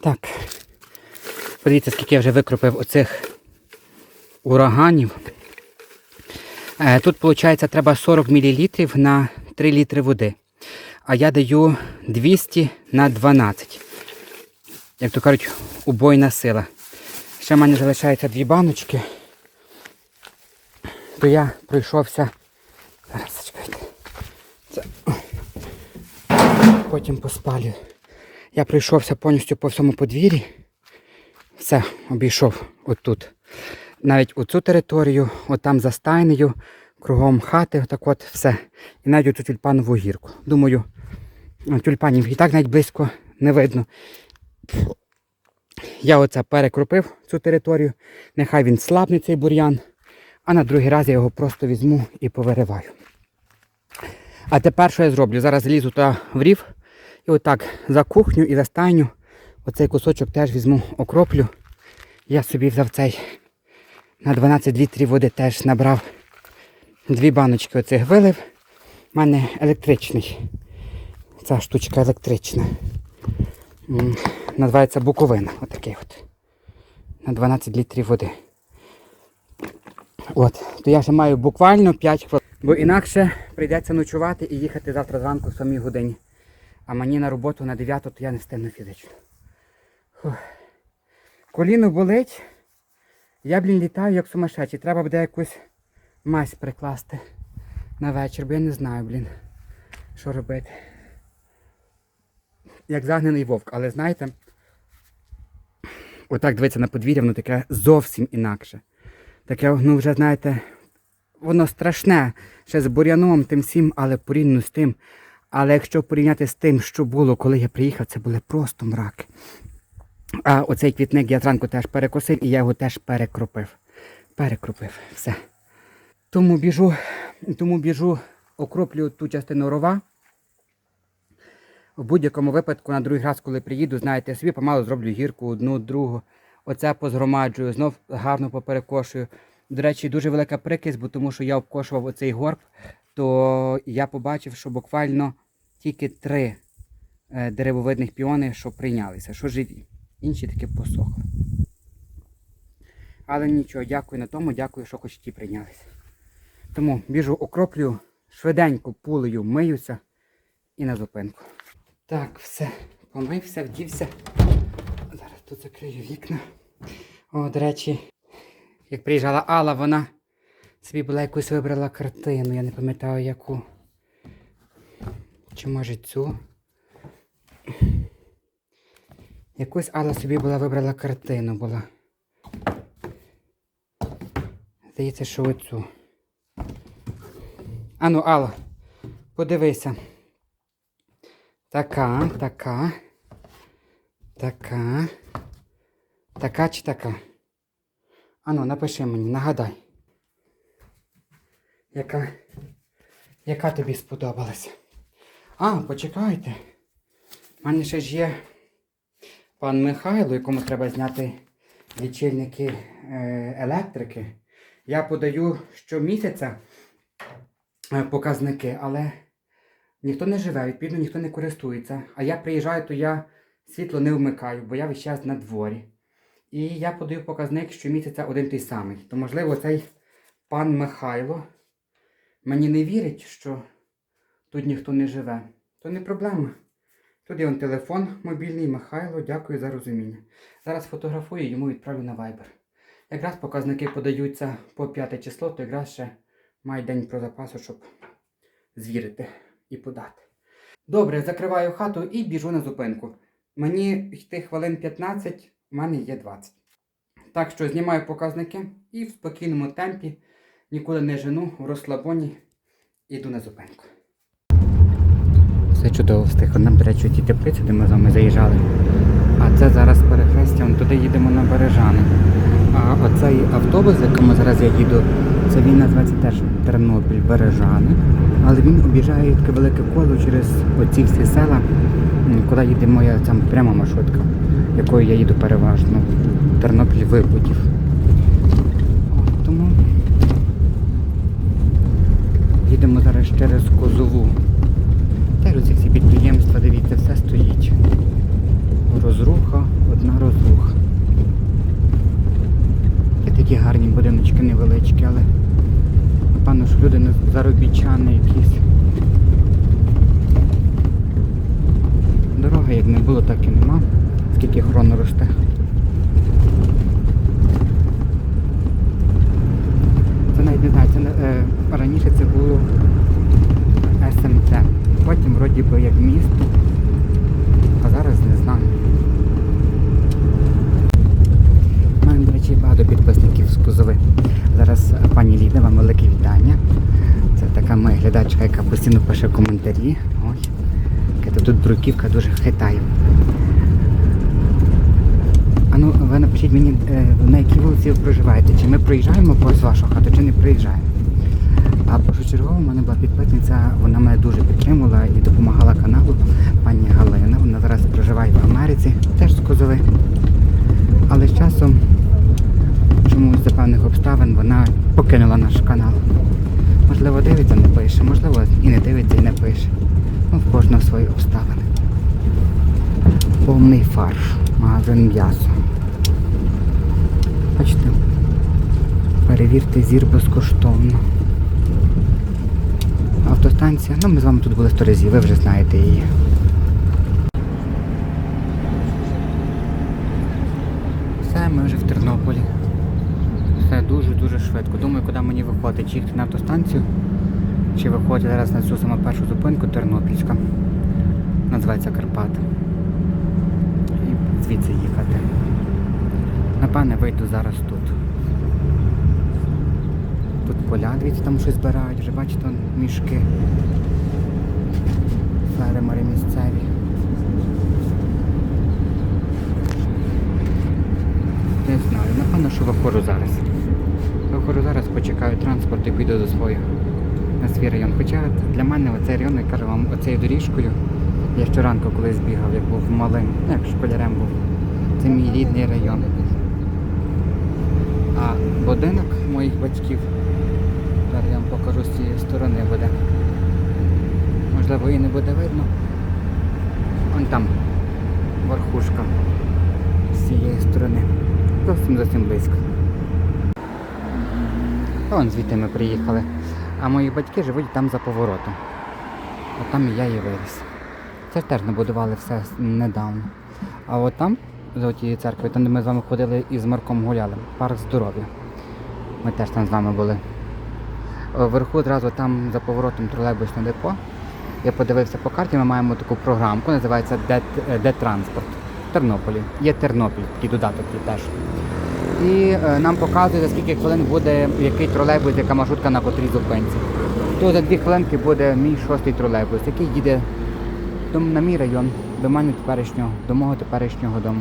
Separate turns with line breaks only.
Так. Подивіться, скільки я вже викропив оцих ураганів. Е, Тут, виходить, треба 40 мл на 3 літри води. А я даю 200 на 12. Як то кажуть, убойна сила. Ще в мене залишається дві баночки. То я пройшовся. Зараз зачекайте. Це... Потім поспалю. Я пройшовся повністю по всьому подвір'ї. Все, обійшов отут. Навіть оцю територію, отам за стайнею, кругом хати, отак от все. І навіть оцю тюльпанову гірку. Думаю, ну, тюльпанів і так навіть близько не видно. Я оце перекропив цю територію. Нехай він слабне цей бур'ян, а на другий раз я його просто візьму і повириваю. А тепер що я зроблю? Зараз лізу туди в рів і отак за кухню і за стайню оцей кусочок теж візьму, окроплю. Я собі взяв цей на 12 літрів води теж набрав дві баночки оцих вилив. У мене електричний. Ця штучка електрична. Називається Буковина. Отакий от. На 12 літрів води. От. То я ще маю буквально 5 хвилин. Бо інакше прийдеться ночувати і їхати завтра зранку в 7 годині. А мені на роботу на 9, то я не встигну фізично. Фух. Коліно болить. Я, блін, літаю як сумасшедший. Треба буде якусь мазь прикласти на вечір, бо я не знаю, блін, що робити. Як загнаний вовк, але знаєте, отак дивиться на подвір'я, воно таке зовсім інакше. Таке, ну вже знаєте, воно страшне, ще з бур'яном, тим всім, але порівняно з тим. Але якщо порівняти з тим, що було, коли я приїхав, це були просто мраки. А оцей квітник я зранку теж перекосив і я його теж перекропив. Перекропив. Все. Тому біжу, тому біжу, окроплю ту частину рова. В будь-якому випадку на другий раз, коли приїду, знаєте, собі помалу зроблю гірку, одну, другу. Оце позгромаджую, знов гарно поперекошую. До речі, дуже велика прикрість, бо тому що я обкошував оцей горб, то я побачив, що буквально тільки три е, деревовидних піони, що прийнялися, що живі. Інші таки посохли. Але нічого, дякую на тому, дякую, що хоч ті прийнялися. Тому біжу, окроплю, швиденько пулею, миюся і на зупинку. Так, все, помився, вдівся. Зараз тут закрию вікна. О, до речі, як приїжджала Алла, вона собі була якусь вибрала картину, я не пам'ятаю яку. Чи може цю? Якусь Алла собі була вибрала картину була. Здається, що оцю. Ану, Алла, подивися. Така, така. Така. Така чи така? Ану, напиши мені, нагадай. Яка. Яка тобі сподобалася? А, почекайте. У мене ще ж є пан Михайло, якому треба зняти лічильники е, електрики. Я подаю щомісяця е, показники, але ніхто не живе, відповідно, ніхто не користується. А я приїжджаю, то я світло не вмикаю, бо я весь час на дворі. І я подаю показник щомісяця один той самий. То, можливо, цей пан Михайло мені не вірить, що тут ніхто не живе. То не проблема. Тут є он телефон мобільний Михайло, дякую за розуміння. Зараз фотографую йому відправлю на Viber. Якраз показники подаються по 5 число, то якраз ще маю день про запасу, щоб звірити і подати. Добре, закриваю хату і біжу на зупинку. Мені йти хвилин 15, в мене є 20. Так що знімаю показники і в спокійному темпі, нікуди не жену, в розслабоні, іду на зупинку. Все чудово встигло. Нам, до речі, ті теплиці, де ми з вами заїжджали. А це зараз перехрестя, туди їдемо на Бережани. А оцей автобус, в якому зараз я їду, це він називається теж Тернопіль Бережани. Але він об'їжджає таке велике коло через оці всі села, куди їде моя там пряма маршрутка, якою я їду переважно. Тернопіль Вибудів. От, Тому їдемо зараз через Козову. Теж ці всі підприємства, дивіться, все стоїть. Розруха, одна розруха. Є такі гарні будиночки невеличкі, але напевно, що люди не заробітчани якісь. Дороги як не було, так і нема. Скільки хроно росте. Це навіть не знаю, це е, раніше це було СМТ. Потім як місто. А зараз не знаю. У мене, до речі, багато підписників з Кузови. Зараз е, пані Ліда, вам велике вітання. Це така моя глядачка, яка постійно пише коментарі. Яка тут бруківка дуже хитає. А ну, ви напишіть мені, е, на якій вулиці ви проживаєте. Чи ми проїжджаємо повз вашу хату, чи не проїжджаємо. А першочергово в мене була підписниця, вона мене дуже підтримувала і допомагала каналу пані Галина. Вона зараз проживає в Америці, теж з Козови. Але з часом чомусь за певних обставин вона покинула наш канал. Можливо, дивиться, не пише, можливо, і не дивиться, і не пише. Ну, в кожного свої обставини. Повний фарш, магазин м'ясо. Бачите? Перевірте зір безкоштовно. Автостанція. Ну, ми з вами тут були сто разів, ви вже знаєте її. Все, ми вже в Тернополі. Все дуже-дуже швидко. Думаю, куди мені виходить, чи їхати на автостанцію, чи виходити зараз на цю саму першу зупинку Тернопільська. Називається Карпат. І звідси їхати. Напевне, вийду зараз тут. Поля, дивіться, там щось збирають, вже бачите, мішки. Фермери місцеві. Не знаю, напевно, що виходжу зараз. Виходжу зараз, почекаю транспорт і піду до свого на свій район. Хоча для мене оцей район, я кажу вам, оцею доріжкою. Я щоранку колись бігав, як був малим, ну, як школярем був. Це мій рідний район. А будинок моїх батьків, зараз я вам покажу з цієї сторони буде. Можливо, і не буде видно. Вон там верхушка з цієї сторони. Зовсім зовсім близько. Вон звідти ми приїхали. А мої батьки живуть там за поворотом. От там і я і виріс. Це теж набудували все недавно. А от там, за тією церквою, там де ми з вами ходили і з Марком гуляли, парк здоров'я. Ми теж там з вами були. Е, Вверху одразу там за поворотом тролейбусне депо. Я подивився по карті, ми маємо таку програмку, називається Де, Де транспорт в Тернополі. Є Тернопіль, такий додаток є теж. І е, нам показує, за скільки хвилин буде який тролейбус, яка маршрутка на котрій зупинці. То за дві хвилинки буде мій шостий тролейбус, який їде на мій район, до мене теперішнього, до мого теперішнього дому.